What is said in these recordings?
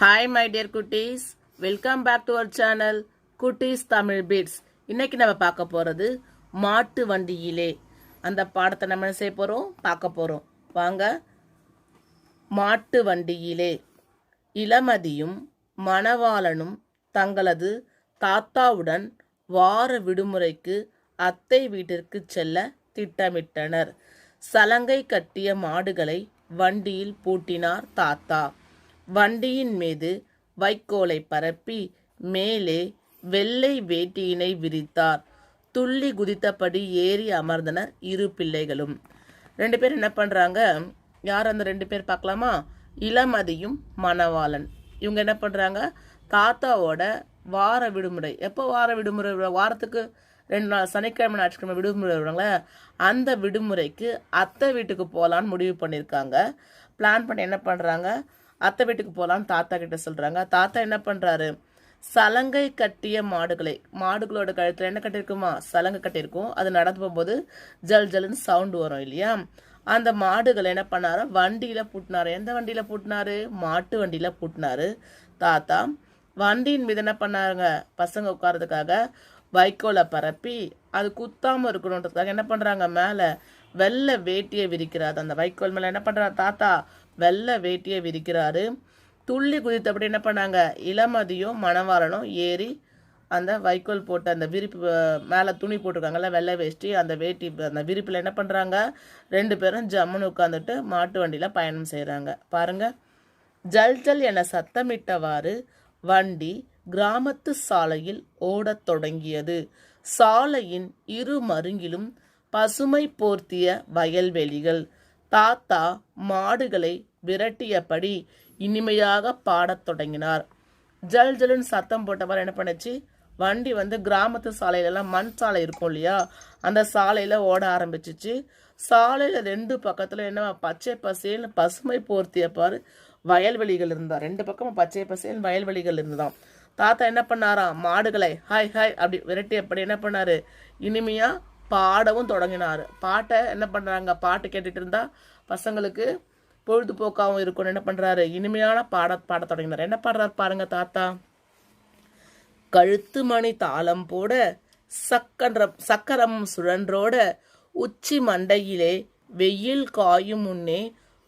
Hi my dear குட்டீஸ். Welcome back to our channel குட்டீஸ் Tamil beads இன்னைக்கு நம்ம பார்க்க போகிறது மாட்டு வண்டியிலே. அந்த பாடத்தை நம்ம என்ன செய்ய போகிறோம் பார்க்க போகிறோம் வாங்க. மாட்டு வண்டியிலே இளமதியும் மணவாளனும் தங்களது தாத்தாவுடன் வார விடுமுறைக்கு அத்தை வீட்டிற்கு செல்ல திட்டமிட்டனர். சலங்கை கட்டிய மாடுகளை வண்டியில் பூட்டினார் தாத்தா. வண்டியின் மீது வைக்கோலை பரப்பி மேலே வெள்ளை வேட்டியினை விரித்தார். துள்ளி குதித்தபடி ஏறி அமர்ந்தனர் இரு பிள்ளைகளும். ரெண்டு பேர் என்ன பண்ணுறாங்க யார் அந்த ரெண்டு பேர் பார்க்கலாமா? இளமதியும் மணவாளன். இவங்க என்ன பண்ணுறாங்க தாத்தாவோட வார விடுமுறை. எப்போ வார விடுமுறை? வாரத்துக்கு ரெண்டு நாள் சனிக்கிழமை ஞாயிற்றுக்கிழமை விடுமுறை வருவாங்களே. அந்த விடுமுறைக்கு அத்தை வீட்டுக்கு போகலான்னு முடிவு பண்ணியிருக்காங்க. பிளான் பண்ணி என்ன பண்ணுறாங்க அத்தை வீட்டுக்கு போகலான்னு தாத்தா கிட்ட சொல்கிறாங்க தாத்தா என்ன பண்ணுறாரு சலங்கை கட்டிய மாடுகளை மாடுகளோட கழுத்தில் என்ன கட்டியிருக்குமா? சலங்கை கட்டியிருக்கும். அது நடந்து போகும்போது ஜல் ஜல்னு சவுண்ட் வரும் இல்லையா? அந்த மாடுகளை என்ன பண்ணாரு வண்டியில பூட்டினாரு. எந்த வண்டியில பூட்டினாரு? மாட்டு வண்டியில பூட்டினாரு. தாத்தா வண்டியின் மீது என்ன பண்ணாருங்க? பசங்க உட்காரதுக்காக வைக்கோலை பரப்பி அது குத்தாம இருக்கணுன்றதுக்காக என்ன பண்றாங்க? மேல வெள்ளை வேட்டியை விரிக்கிறாரு. அந்த வைக்கோல் மேல என்ன பண்றாரு தாத்தா? வெள்ளை வேட்டியை விரிக்கிறாரு. துள்ளி குதித்தபடி என்ன பண்ணாங்க? இளமதியும் மணவாளனும் ஏறி அந்த வைக்கோல் போட்டு அந்த விரிப்பு மேலே துணி போட்டிருக்காங்கல்ல வெள்ளை வேஷ்டி அந்த வேட்டி அந்த விரிப்பில் என்ன பண்ணுறாங்க ரெண்டு பேரும் ஜம்முன்னு உட்காந்துட்டு மாட்டு வண்டியில் பயணம் செய்கிறாங்க பாருங்க. ஜல் ஜல் என சத்தமிட்டவாறு வண்டி கிராமத்து சாலையில் ஓடத் தொடங்கியது. சாலையின் இரு மருங்கிலும் பசுமை போர்த்திய வயல்வெளிகள். தாத்தா மாடுகளை விரட்டியபடி இனிமையாக பாடத் தொடங்கினார். ஜல் ஜலுன்னு சத்தம் போட்டவர் என்ன பண்ணுச்சு? வண்டி வந்து கிராமத்து சாலையிலலாம் மண் சாலை இருக்கும் இல்லையா? அந்த சாலையில் ஓட ஆரம்பிச்சிச்சு. சாலையில் ரெண்டு பக்கத்தில் என்ன பச்சை பசேல்னு பசுமை போர்த்திய பாரு வயல்வெளிகள் இருந்தா. ரெண்டு பக்கமும் பச்சை பசேல் வயல்வெளிகள் இருந்ததாம் தாத்தா என்ன பண்ணாராம்? மாடுகளை ஹாய் ஹாய் அப்படி விரட்டியபடி என்ன பண்ணாரு? இனிமையாக பாடவும் தொடங்கினார். பாட்டை என்ன பண்ணுறாங்க பாட்டு கேட்டுட்டு இருந்தால் பசங்களுக்கு பொழுதுபோக்காகவும் இருக்கும். என்ன பண்ணுறாரு இனிமையான பாட பாட தொடங்கினார். என்ன பாடுறார் பாருங்க தாத்தா. கழுத்து மணி தாளம் போட சக்கன்ற சக்கரம் சுழன்றோட உச்சி மண்டையிலே வெயில் காயும் முன்னே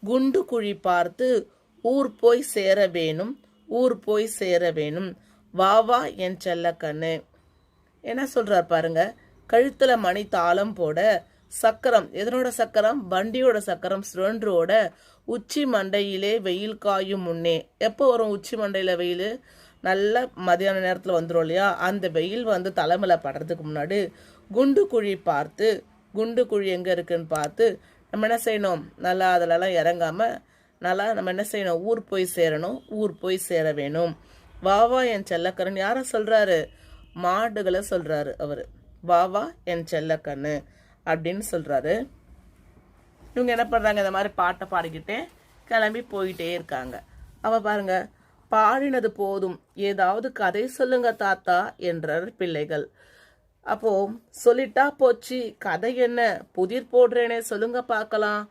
குண்டு குழி பார்த்து ஊர் போய் சேர வேணும் ஊர் போய் சேர வேணும். வா வா என் செல்லக்கண்ணு. என்ன சொல்கிறார் பாருங்கள் கழுத்தில் மணி தாளம் போட சக்கரம். எதனோட சக்கரம்? வண்டியோட சக்கரம். சுழன்றோட உச்சி மண்டையிலே வெயில் காயும் முன்னே. எப்போ வரும் உச்சி மண்டையில் வெயில்? நல்ல மதியான நேரத்தில் வந்துடும் இல்லையா? அந்த வெயில் வந்து தலைமையில் படுறதுக்கு முன்னாடி குண்டு குழி பார்த்து குண்டு குழி எங்கே இருக்குன்னு பார்த்து நம்ம என்ன செய்யணும்? நல்லா அதிலலாம் இறங்காம நல்லா நம்ம என்ன செய்யணும்? ஊர் போய் சேரணும். ஊர் போய் சேர வேணும். வா வா என் செல்லக்கரன். யாரை சொல்கிறாரு மாடுகளை சொல்கிறாரு அவர். வா வா என் செல்லக்கண்ணு அப்படின்னு சொல்கிறாரு இவங்க என்ன பண்ணுறாங்க இந்த மாதிரி பாட்டை பாடிக்கிட்டே கிளம்பி போயிட்டே இருக்காங்க. அவ பாருங்க பாடினது போதும். ஏதாவது கதை சொல்லுங்க தாத்தா என்றார் பிள்ளைகள். அப்போ சொல்லிட்டா போச்சு. கதை என்ன? புதிர் போடுறேனே சொல்லுங்க பார்க்கலாம்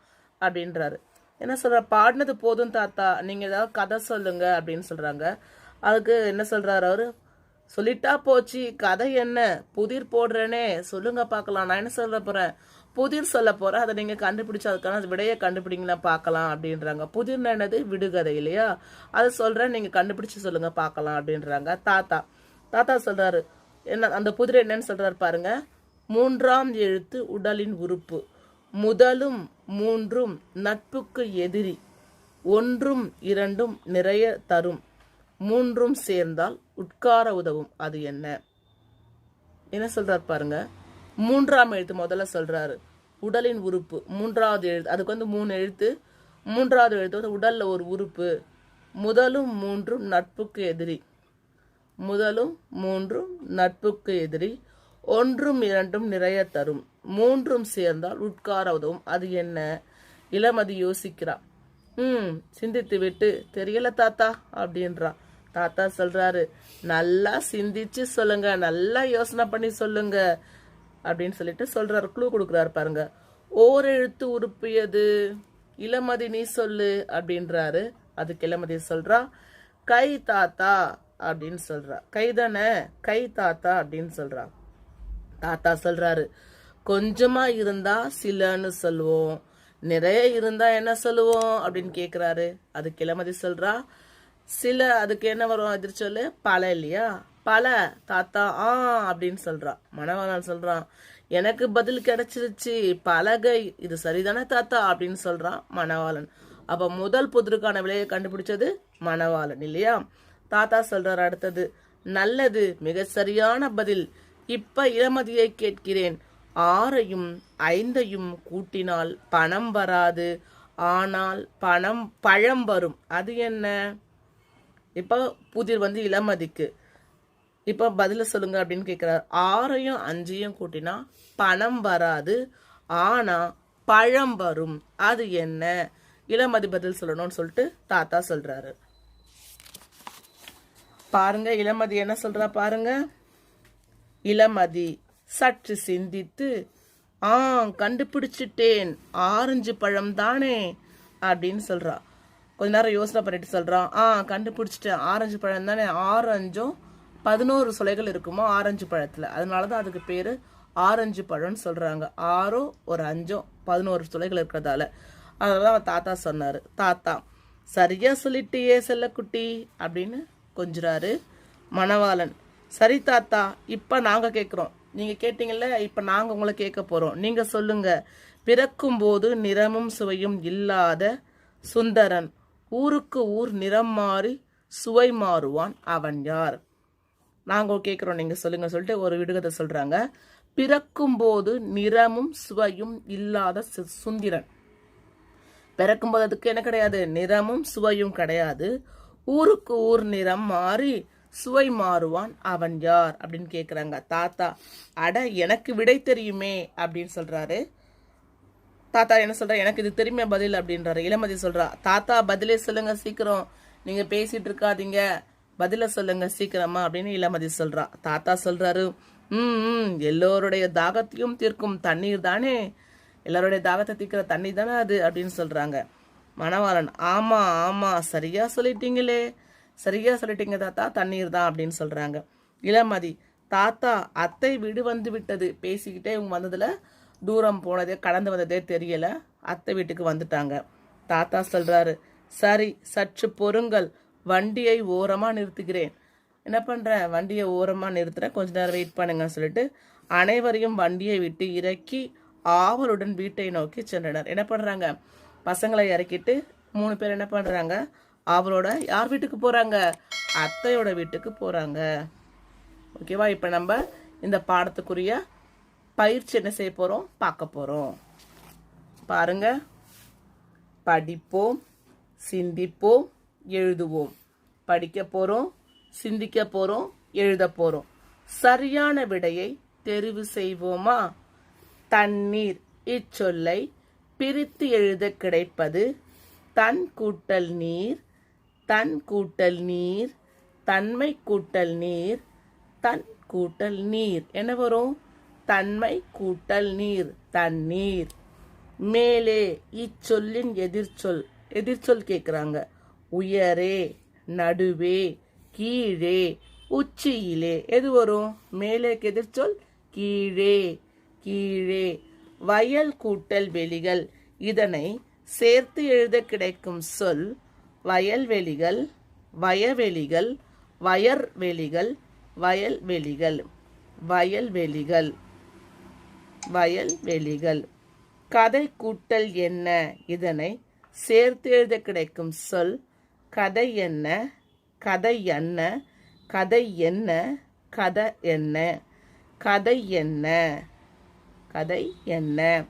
அப்படின்றாரு. என்ன சொல்ற? பாடினது போதும் தாத்தா. நீங்க ஏதாவது கதை சொல்லுங்க அப்படின்னு சொல்றாங்க. அதுக்கு என்ன சொல்றாரு அவரு? சொல்லிட்டா போச்சு. கதை என்ன? புதிர் போடுறேனே. சொல்லுங்க பார்க்கலாம். நான் என்ன சொல்ல போறேன்? புதிர் சொல்ல போகிறேன் அதை நீங்க கண்டுபிடிச்சு அதுக்கான விடையை கண்டுபிடிங்களா பார்க்கலாம் அப்படின்றாங்க. புதிர் என்னது? விடுகதை இல்லையா? அதை சொல்றேன். நீங்க கண்டுபிடிச்சு சொல்லுங்க பார்க்கலாம் அப்படின்றாங்க. தாத்தா. தாத்தா சொல்றாரு என்ன அந்த புதிர் என்னன்னு சொல்றாரு பாருங்க. மூன்றாம் எழுத்து உடலின் உறுப்பு. முதலும் மூன்றும் நட்புக்கு எதிரி. ஒன்றும் இரண்டும் நிறைய தரும். மூன்றும் சேர்ந்தால் உட்கார உதவும். அது என்ன? என்ன சொல்கிறார் பாருங்க. மூன்றாம் எழுத்து முதல்ல சொல்றாரு. உடலின் உறுப்பு. மூன்றாவது எழுத்து அதுக்கு வந்து மூணு எழுத்து. மூன்றாவது எழுத்து வந்து உடல்ல ஒரு உறுப்பு. முதலும் மூன்றும் நட்புக்கு எதிரி. முதலும் மூன்றும் நட்புக்கு எதிரி. ஒன்றும் இரண்டும் நிறைய தரும். மூன்றும் சேர்ந்தால் உட்கார உதவும். அது என்ன? இளமதி யோசிக்கிறான் ம். சிந்தித்து விட்டு தெரியல தாத்தா அப்படின்றா. தாத்தா சொல்றாரு நல்லா சிந்திச்சு சொல்லுங்க நல்லா யோசனை பண்ணி சொல்லுங்க அப்படின்னு சொல்லிட்டு சொல்றாரு க்ளூ கொடுக்குறாரு பாருங்க. ஓர் எழுத்து உறுப்பு எது? இளமதி நீ சொல்லு அப்படின்றாரு. அதுக்கு இளமதி சொல்றா கை தாத்தா அப்படின்னு சொல்றா. கை தானே? கை தாத்தா அப்படின்னு சொல்றா. தாத்தா சொல்றாரு கொஞ்சமா இருந்தா சிலன்னு சொல்லுவோம். நிறைய இருந்தா என்ன சொல்லுவோம் அப்படின்னு கேக்குறாரு. அது கிளமதி சொல்றா சில அதுக்கு என்ன வரும் எதிர்ச்சொல்லு பல இல்லையா? பல தாத்தா ஆ அப்படின்னு சொல்றா. மணவாளன் சொல்றான் எனக்கு பதில் கிடைச்சிருச்சு பலகை இது சரிதானே தாத்தா? அப்படின்னு சொல்றான் மணவாளன். அப்ப முதல் புதிருக்கான விலையை கண்டுபிடிச்சது மணவாளன் இல்லையா? தாத்தா சொல்றாரு அடுத்தது நல்லது மிக சரியான பதில். இப்ப இளமதியை கேட்கிறேன். ஆறையும் ஐந்தையும் கூட்டினால் பணம் வராது. ஆனால் பணம் பழம் வரும். அது என்ன? இப்போ புதிர் வந்து இளமதிக்கு இப்போ பதில சொல்லுங்க அப்படின்னு கேட்குறாரு ஆறையும் அஞ்சையும் கூட்டினா பணம் வராது. ஆனால் பழம் வரும். அது என்ன? இளமதி பதில் சொல்லணும்னு சொல்லிட்டு தாத்தா சொல்றாரு. பாருங்க இளமதி என்ன சொல்றா பாருங்க. இளமதி சற்று சிந்தித்து ஆ கண்டுபிடிச்சிட்டேன். ஆரஞ்சு பழம் தானே? அப்படின்னு சொல்றா. கொஞ்ச நேரம் யோசனை பண்ணிட்டு சொல்றான் ஆ கண்டுபிடிச்சிட்டேன். ஆரஞ்சு பழம் தானே? ஆரஞ்சும் பதினோரு சுலைகள் இருக்குமோ ஆரஞ்சு பழத்துல? அதனால தான் அதுக்கு பேரு ஆரஞ்சு பழம்னு சொல்றாங்க. ஆறும் ஒரு அஞ்சும் பதினோரு சுலைகள் இருக்கிறதால. அதனால அவன் தாத்தா சொன்னாரு. தாத்தா சரியா சொல்லிட்டியே செல்லக்குட்டி அப்படின்னு கொஞ்சுறாரு மணவாளன். சரி தாத்தா இப்ப நாங்க கேட்குறோம் நீங்கள் கேட்டீங்கல்ல இப்போ நாங்கள் உங்களை கேட்க போகிறோம் நீங்கள் சொல்லுங்கள் பிறக்கும் போது நிறமும் சுவையும் இல்லாத சுந்தரன் ஊருக்கு ஊர் நிறம் மாறி சுவை மாறுவான் அவன் யார்? நாங்கள் கேட்குறோம் நீங்கள் சொல்லுங்கள் சொல்லிட்டு ஒரு விடுகதை சொல்கிறாங்க பிறக்கும் போது நிறமும் சுவையும் இல்லாத சு- சுந்திரன். பிறக்கும்போது அதுக்கு என்ன கிடையாது? நிறமும் சுவையும் கிடையாது. ஊருக்கு ஊர் நிறம் மாறி சுவை மாறுவான். அவன் யார்? அப்படின்னு கேட்குறாங்க தாத்தா அட எனக்கு விடை தெரியுமே அப்படின்னு சொல்கிறாரு தாத்தா என்ன சொல்கிறா எனக்கு இது தெரியுமே பதில் அப்படின்றாரு. இளமதி சொல்கிறா தாத்தா பதிலே சொல்லுங்கள் சீக்கிரம். நீங்கள் பேசிகிட்டு இருக்காதீங்க. பதில சொல்லுங்கள் சீக்கிரமா அப்படின்னு இளமதி சொல்கிறா தாத்தா சொல்கிறாரு ம் ம், எல்லோருடைய தாகத்தையும் தீர்க்கும் தண்ணீர் தானே. எல்லாருடைய தாகத்தை தீர்க்கிற தண்ணி தானே அது அப்படின்னு சொல்கிறாங்க மணவாளன் ஆமாம் ஆமாம் சரியாக சொல்லிட்டீங்களே. சரியாக சொல்லிட்டீங்க தாத்தா தண்ணீர் தான் அப்படின்னு சொல்கிறாங்க இளமதி தாத்தா அத்தை வீடு வந்து விட்டது. பேசிக்கிட்டே இவங்க வந்ததில் தூரம் போனதே கடந்து வந்ததே தெரியலை. அத்தை வீட்டுக்கு வந்துட்டாங்க. தாத்தா சொல்கிறாரு சரி சற்று பொறுங்கள். வண்டியை ஓரமாக நிறுத்துகிறேன். என்ன பண்ணுறேன் வண்டியை ஓரமாக நிறுத்துகிறேன் கொஞ்ச நேரம் வெயிட் பண்ணுங்கன்னு சொல்லிட்டு அனைவரையும் வண்டியை விட்டு இறக்கி ஆவலுடன் வீட்டை நோக்கி சென்றனர். என்ன பண்ணுறாங்க பசங்களை இறக்கிட்டு மூணு பேர் என்ன பண்ணுறாங்க அவளோட யார் வீட்டுக்கு போகிறாங்க அத்தையோட வீட்டுக்கு போகிறாங்க ஓகேவா இப்போ நம்ம இந்த பாடத்துக்குரிய பயிற்சி என்ன செய்ய போகிறோம் பார்க்க போகிறோம் பாருங்க. படிப்போம் சிந்திப்போம் எழுதுவோம். படிக்க போகிறோம் சிந்திக்க போகிறோம் எழுத போகிறோம் சரியான விடையை தெரிவு செய்வோமா? தண்ணீர் இச்சொல்லை பிரித்து எழுத கிடைப்பது தன் கூட்டல் நீர் தன் கூட்டல் நீர் தன்மை கூட்டல் நீர் தன் கூட்டல் நீர். என்ன வரும்? தன்மை கூட்டல் நீர் தண்ணீர் மேலே இச்சொல்லின் எதிர்ச்சொல் எதிர்ச்சொல் கேட்குறாங்க உயரே நடுவே கீழே உச்சியிலே. எது வரும்? மேலே எதிர்ச்சொல் கீழே கீழே. வயல் கூட்டல் வெளிகள் இதனை சேர்த்து எழுத கிடைக்கும் சொல் வயல்வெளிகள் வயவெளிகள் வயர்வெளிகள் வயல்வெளிகள் வயல்வெளிகள் வயல்வெளிகள். கதை கூட்டல் என்ன? இதனை சேர்த்து எழுத கிடைக்கும் சொல் கதை என்ன? கதை என்ன? கதை என்ன? கதை என்ன? கதை என்ன? கதை என்ன?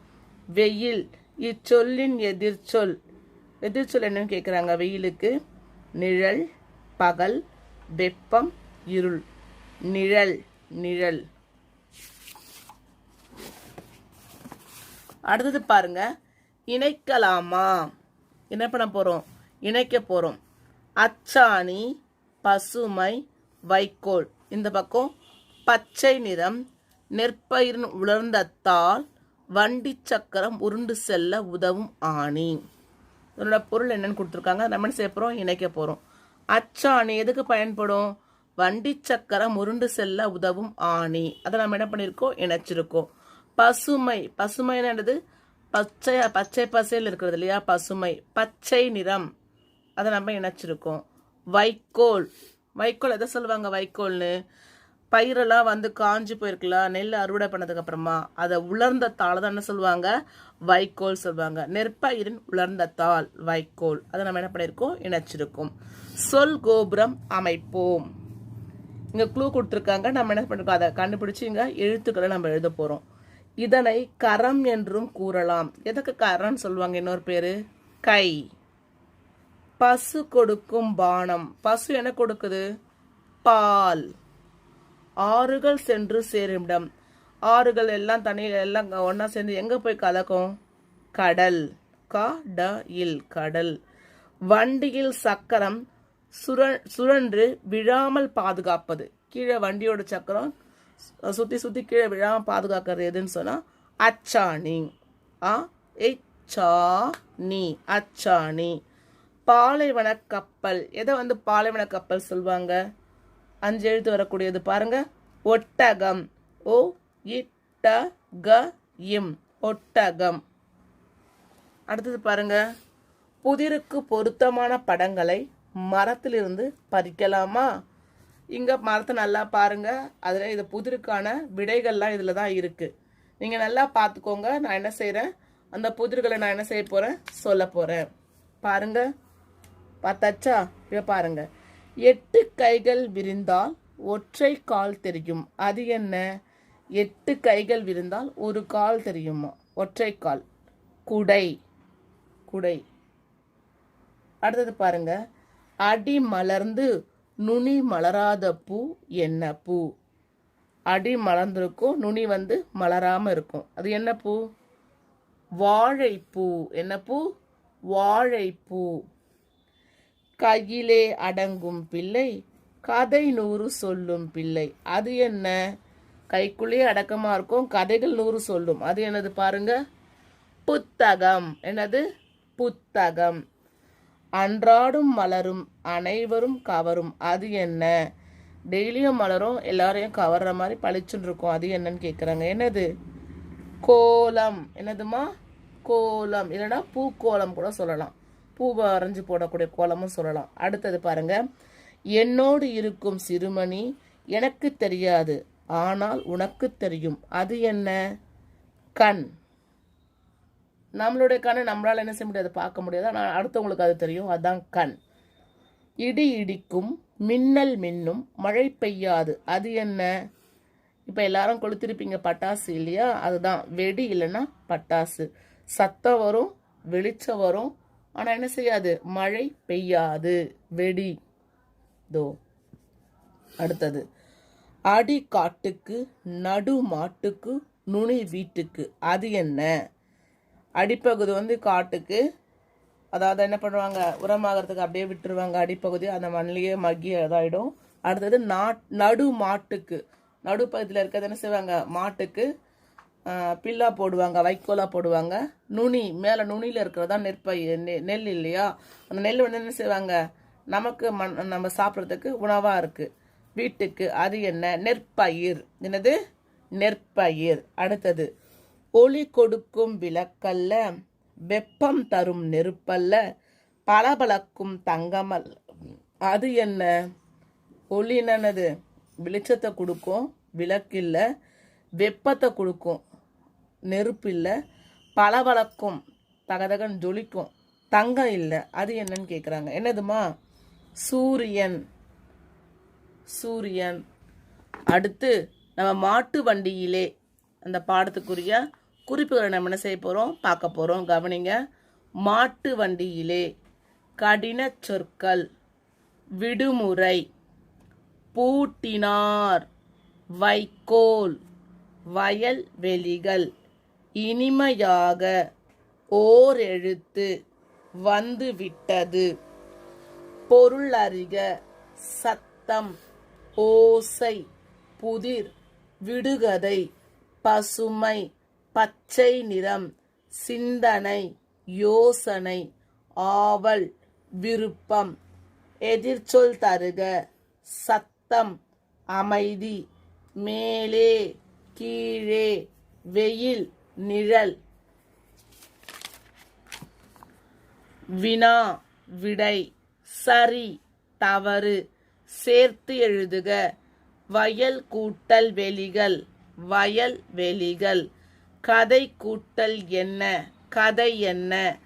வெயில் இச்சொல்லின் எதிர்ச்சொல் எதிர்ச்சொல் என்னன்னு கேட்குறாங்க வெயிலுக்கு நிழல் பகல் வெப்பம் இருள். நிழல் நிழல். அடுத்தது பாருங்க. இணைக்கலாமா? என்ன பண்ண போகிறோம் இணைக்க போகிறோம் அச்சாணி பசுமை வைக்கோல். இந்த பக்கம் பச்சை நிறம் நெற்பயிரின் உலர்ந்த தாள் வண்டி சக்கரம் உருண்டு செல்ல உதவும் ஆணி. இதனோட பொருள் என்னன்னு கொடுத்துருக்காங்க. நம்ம என்ன செய்ய போறோம்? இணைக்க போகிறோம் அச்சாணி எதுக்கு பயன்படும்? வண்டி சக்கரம் உருண்டு செல்ல உதவும் ஆணி. அதை நம்ம என்ன பண்ணியிருக்கோம் இணைச்சிருக்கோம். பசுமை. பசுமை என்னது? பச்சை பச்சை பசையில் இருக்கிறது இல்லையா? பசுமை. பச்சை நிறம். அதை நம்ம இணைச்சிருக்கோம். வைக்கோல். வைக்கோல் எதை சொல்லுவாங்க? வைக்கோல்னு. பயிரெல்லாம் வந்து காஞ்சு போயிருக்கலாம் நெல் அறுவடை பண்ணதுக்கு அப்புறமா அதை உலர்ந்த தாள் தான் என்ன சொல்லுவாங்க? வைக்கோல் சொல்லுவாங்க. நெற்பயிரின் உலர்ந்த தாள் வைக்கோல். அதை நம்ம என்ன பண்ணியிருக்கோம்? இணைச்சிருக்கோம். சொல் கோபுரம் அமைப்போம். இங்க க்ளூ கொடுத்துருக்காங்க. நம்ம என்ன பண்ணிருக்கோம்? அதை கண்டுபிடிச்சு இங்க எழுத்துக்களை நம்ம எழுத போறோம். இதனை கரம் என்றும் கூறலாம். எதுக்கு கரம்னு சொல்லுவாங்க இன்னொரு பேரு? கை. பசு கொடுக்கும் பானம். பசு என்ன கொடுக்குது? பால். ஆறுகள் சென்று சேருமிடம். ஆறுகள் எல்லாம் தண்ணியில் எல்லாம் ஒன்றா சேர்ந்து எங்கே போய் கலக்கும்? கடல். க ட இல் கடல். வண்டியில் சக்கரம் சுர சுழன்று விழாமல் பாதுகாப்பது. கீழே வண்டியோட சக்கரம் சுற்றி சுற்றி கீழே விழாமல் பாதுகாக்கிறது எதுன்னு சொன்னால் அச்சாணி. ஆ நீ அச்சாணி. பாலைவன கப்பல். எதை வந்து பாலைவன கப்பல் சொல்லுவாங்க அஞ்சு எழுத்து வரக்கூடியது பாருங்க. ஒட்டகம். ஓ இட்ட க இம் ஒட்டகம். அடுத்தது பாருங்க. புதிருக்கு பொருத்தமான படங்களை மரத்திலிருந்து பறிக்கலாமா? இங்கே மரத்தை நல்லா பாருங்கள் அதில் இது புதிருக்கான விடைகள்லாம் இதில் தான் இருக்குது நீங்கள் நல்லா பார்த்துக்கோங்க. நான் என்ன செய்கிறேன் அந்த புதிர்களை நான் என்ன செய்ய போகிறேன் சொல்ல போகிறேன் பாருங்கள் பார்த்தாச்சா? இதை பாருங்கள் எட்டு கைகள் விரிந்தால் ஒற்றை கால் தெரியும். அது என்ன? எட்டு கைகள் விரிந்தால் ஒரு கால் தெரியுமா? ஒற்றை கால். குடை. குடை. அடுத்தது பாருங்க. அடி மலர்ந்து நுனி மலராத பூ என்ன பூ? அடி மலர்ந்திருக்கும் நுனி வந்து மலராம இருக்கும். அது என்ன பூ? வாழைப்பூ. என்ன பூ? வாழைப்பூ. கையிலே அடங்கும் பிள்ளை கதை நூறு சொல்லும் பிள்ளை. அது என்ன? கைக்குள்ளேயே அடக்கமாக இருக்கும் கதைகள் நூறு சொல்லும். அது என்னது பாருங்க? புத்தகம். என்னது? புத்தகம். அன்றாடும் மலரும் அனைவரும் கவரும். அது என்ன? டெய்லியும் மலரும் எல்லாரையும் கவர்ற மாதிரி பளிச்சுன்னு இருக்கும். அது என்னன்னு கேட்குறாங்க என்னது? கோலம். என்னதுமா கோலம். இல்லைன்னா பூக்கோலம் கூட சொல்லலாம். பூவை அரைஞ்சு போடக்கூடிய கோலமும் சொல்லலாம். அடுத்தது பாருங்க. என்னோடு இருக்கும் சிறுமணி எனக்கு தெரியாது ஆனால் உனக்கு தெரியும். அது என்ன? கண். நம்மளுடைய கண்ணை நம்மளால் என்ன செய்ய முடியாது பார்க்க முடியாது. ஆனால் அடுத்தவங்களுக்கு அது தெரியும். அதுதான் கண். இடி இடிக்கும் மின்னல் மின்னும் மழை பெய்யாது. அது என்ன? இப்போ எல்லாரும் கொளுத்திருப்பீங்க பட்டாசு இல்லையா? அதுதான். வெடி இல்லைன்னா பட்டாசு. சத்தம் வரும் வெளிச்சம் வரும் ஆனால் என்ன செய்யாது? மழை பெய்யாது. வெடி. தோ அடுத்தது. அடி காட்டுக்கு நடு மாட்டுக்கு நுனி வீட்டுக்கு. அது என்ன? அடிப்பகுதி வந்து காட்டுக்கு. அதாவது என்ன பண்ணுவாங்க? உரமாகறதுக்கு அப்படியே விட்டுருவாங்க அடிப்பகுதி. அந்த மண்ணிலேயே மக்கி இதாகிடும் அடுத்தது நாட் நடு மாட்டுக்கு நடுப்பகுதியில் இருக்கிறது என்ன செய்வாங்க? மாட்டுக்கு பில்லா போடுவாங்க வைக்கோலாக போடுவாங்க. நுனி மேலே நுனியில் இருக்கிறதா நெற்பை நெ- நெல் இல்லையா? அந்த நெல் வந்து என்ன செய்வாங்க? நமக்கு மண் நம்ம சாப்பிட்றதுக்கு உணவாக இருக்குது வீட்டுக்கு அது என்ன? நெற்பயிர். என்னது? நெற்பயிர். அடுத்தது ஒளி கொடுக்கும் விளக்கல்ல வெப்பம் தரும் நெருப்பல்ல பளபளக்கும் தங்கமல். அது என்ன? ஒளி என்னது? வெளிச்சத்தை கொடுக்கும் விளக்கில்ல வெப்பத்தை கொடுக்கும். நெருப்பு இல்லை பளபளக்கும் தகதகன் ஜொலிக்கும் தங்கம் இல்லை. அது என்னன்னு கேட்குறாங்க என்னதுமா? சூரியன். சூரியன். அடுத்து நம்ம மாட்டு வண்டியிலே அந்த பாடத்துக்குரிய குறிப்புகளை நம்ம என்ன செய்ய போகிறோம் பார்க்க போகிறோம் கவனிங்க. மாட்டு வண்டியிலே கடின சொற்கள் விடுமுறை பூட்டினார் வைக்கோல் வயல்வெளிகள் இனிமையாக ஓர் எழுத்து பொருளறிக சத்தம் ஓசை புதிர் விடுகதை பசுமை பச்சை நிறம் சிந்தனை யோசனை ஆவல் விருப்பம் எதிர்ச்சொல் தருக சத்தம் அமைதி மேலே கீழே வெயில் நிழல். வினா விடை சரி தவறு சேர்த்து எழுதுக. வயல் கூட்டல் வெளிகள் வயல் வெளிகள். கதை கூட்டல் என்ன கதை என்ன?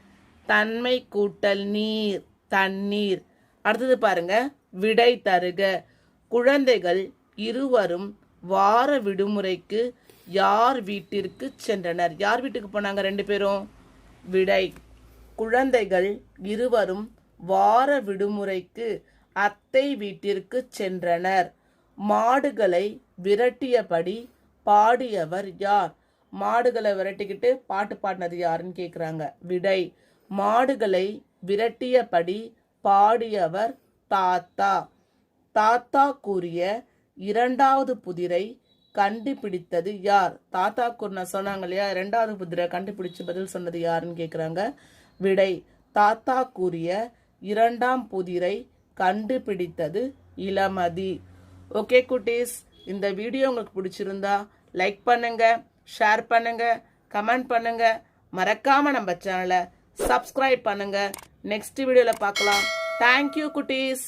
தன்மை கூட்டல் நீர் தண்ணீர். அடுத்தது பாருங்க விடை தருக. குழந்தைகள் இருவரும் வார விடுமுறைக்கு யார் வீட்டிற்கு சென்றனர்? யார் வீட்டுக்கு போனாங்க ரெண்டு பேரும்? விடை குழந்தைகள் இருவரும் வார விடுமுறைக்கு அத்தை வீட்டிற்கு சென்றனர். மாடுகளை விரட்டியபடி பாடியவர் யார்? மாடுகளை விரட்டிக்கிட்டு பாட்டு பாடினது யாருன்னு கேட்குறாங்க விடை மாடுகளை விரட்டியபடி பாடியவர் தாத்தா. தாத்தா கூறிய இரண்டாவது புதிரை கண்டுபிடித்தது யார்? தாத்தா கூறின சொன்னாங்க இல்லையா? ரெண்டாவது புதிரை கண்டுபிடிச்சு பதில் சொன்னது யாருன்னு கேட்குறாங்க விடை தாத்தா கூறிய இரண்டாம் புதிரை கண்டுபிடித்தது இளமதி. ஓகே குட்டீஸ் இந்த வீடியோ உங்களுக்கு பிடிச்சிருந்தா லைக் பண்ணுங்க ஷேர் பண்ணுங்க கமெண்ட் பண்ணுங்க. மறக்காம நம்ம சேனலை சப்ஸ்கிரைப் பண்ணுங்க. நெக்ஸ்ட் வீடியோவில் பார்க்கலாம். தேங்க்யூ குட்டீஸ்.